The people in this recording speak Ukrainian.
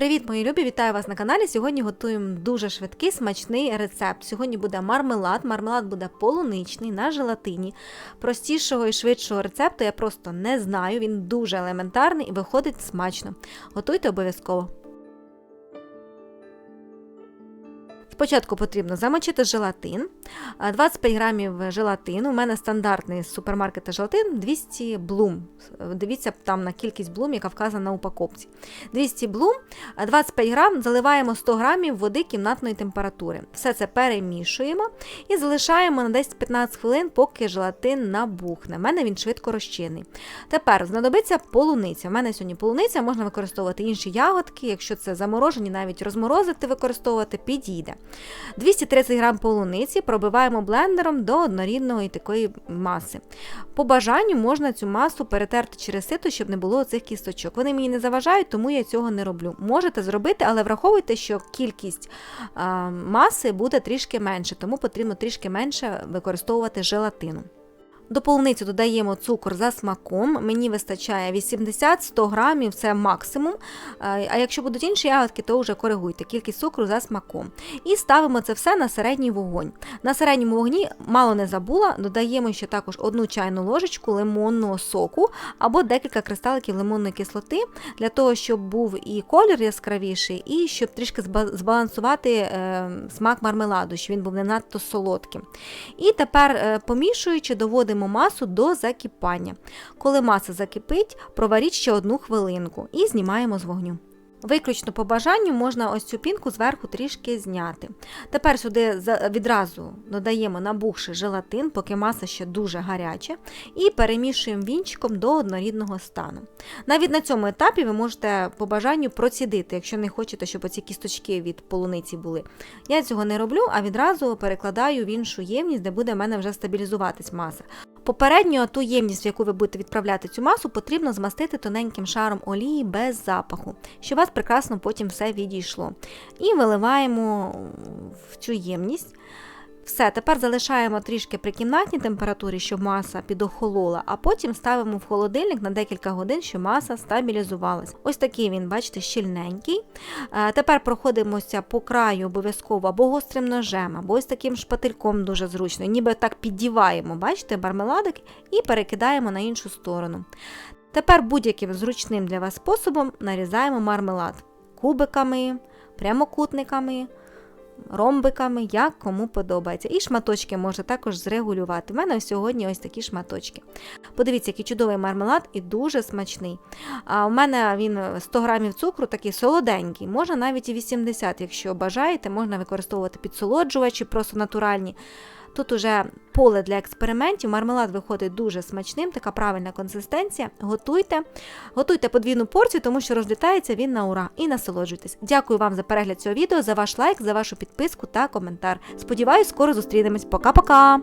Привіт, мої любі! Вітаю вас на каналі. Сьогодні готуємо дуже швидкий смачний рецепт. Сьогодні буде мармелад. Мармелад буде полуничний на желатині. Простішого і швидшого рецепту я просто не знаю. Він дуже елементарний і виходить смачно. Готуйте обов'язково. Спочатку потрібно замочити желатин, 25 грамів желатину. У мене стандартний з супермаркета желатин 200 блум. Дивіться там на кількість блум, яка вказана на упаковці. 200 блум, 25 грам заливаємо 100 грамів води кімнатної температури. Все це перемішуємо і залишаємо на 10-15 хвилин, поки желатин набухне. У мене він швидко розчинний. Тепер знадобиться полуниця. У мене сьогодні полуниця, можна використовувати інші ягодки, якщо це заморожені, навіть розморозити, використовувати, підійде. 230 грам полуниці пробиваємо блендером до однорідної такої маси. По бажанню можна цю масу перетерти через сито, щоб не було цих кісточок. Вони мені не заважають, тому я цього не роблю. Можете зробити, але враховуйте, що кількість маси буде трішки менше, тому потрібно трішки менше використовувати желатину. До полуниці додаємо цукор за смаком. Мені вистачає 80-100 грамів, це максимум. А якщо будуть інші ягодки, то вже коригуйте кількість цукру за смаком. І ставимо це все на середній вогонь. На середньому вогні мало не забула, додаємо ще також одну чайну ложечку лимонного соку або декілька кристаликів лимонної кислоти, для того, щоб був і колір яскравіший, і щоб трішки збалансувати е, смак мармеладу, щоб він був не надто солодким. І тепер, е, помішуючи, доводимо масу до закипання. Коли маса закипить, проваріть ще одну хвилинку і знімаємо з вогню. Виключно по бажанню можна ось цю пінку зверху трішки зняти. Тепер сюди відразу додаємо набухший желатин, поки маса ще дуже гаряча, і перемішуємо вінчиком до однорідного стану. Навіть на цьому етапі ви можете по бажанню процідити, якщо не хочете, щоб оці кісточки від полуниці були. Я цього не роблю, а відразу перекладаю в іншу ємність, де буде в мене вже стабілізуватись маса. Попередньо ту ємність, в яку ви будете відправляти цю масу, потрібно змастити тоненьким шаром олії без запаху, щоб у вас прекрасно потім все відійшло. І виливаємо в цю ємність. Все, тепер залишаємо трішки при кімнатній температурі, щоб маса підохолола, а потім ставимо в холодильник на декілька годин, щоб маса стабілізувалась. Ось такий він, бачите, щільненький. Е, тепер проходимося по краю обов'язково або гострим ножем, або ось таким шпательком дуже зручно, ніби так піддіваємо, бачите, мармеладик і перекидаємо на іншу сторону. Тепер будь-яким зручним для вас способом нарізаємо мармелад кубиками, прямокутниками ромбиками, як кому подобається. І шматочки можна також зрегулювати. У мене сьогодні ось такі шматочки. Подивіться, який чудовий мармелад і дуже смачний. А У мене він 100 грамів цукру, такий солоденький, можна навіть і 80, якщо бажаєте, можна використовувати підсолоджувачі, просто натуральні. Тут уже поле для експериментів, мармелад виходить дуже смачним, така правильна консистенція. Готуйте, готуйте подвійну порцію, тому що розлітається він на ура. І насолоджуйтесь. Дякую вам за перегляд цього відео, за ваш лайк, за вашу підписку та коментар. Сподіваюсь, скоро зустрінемось. Пока-пока!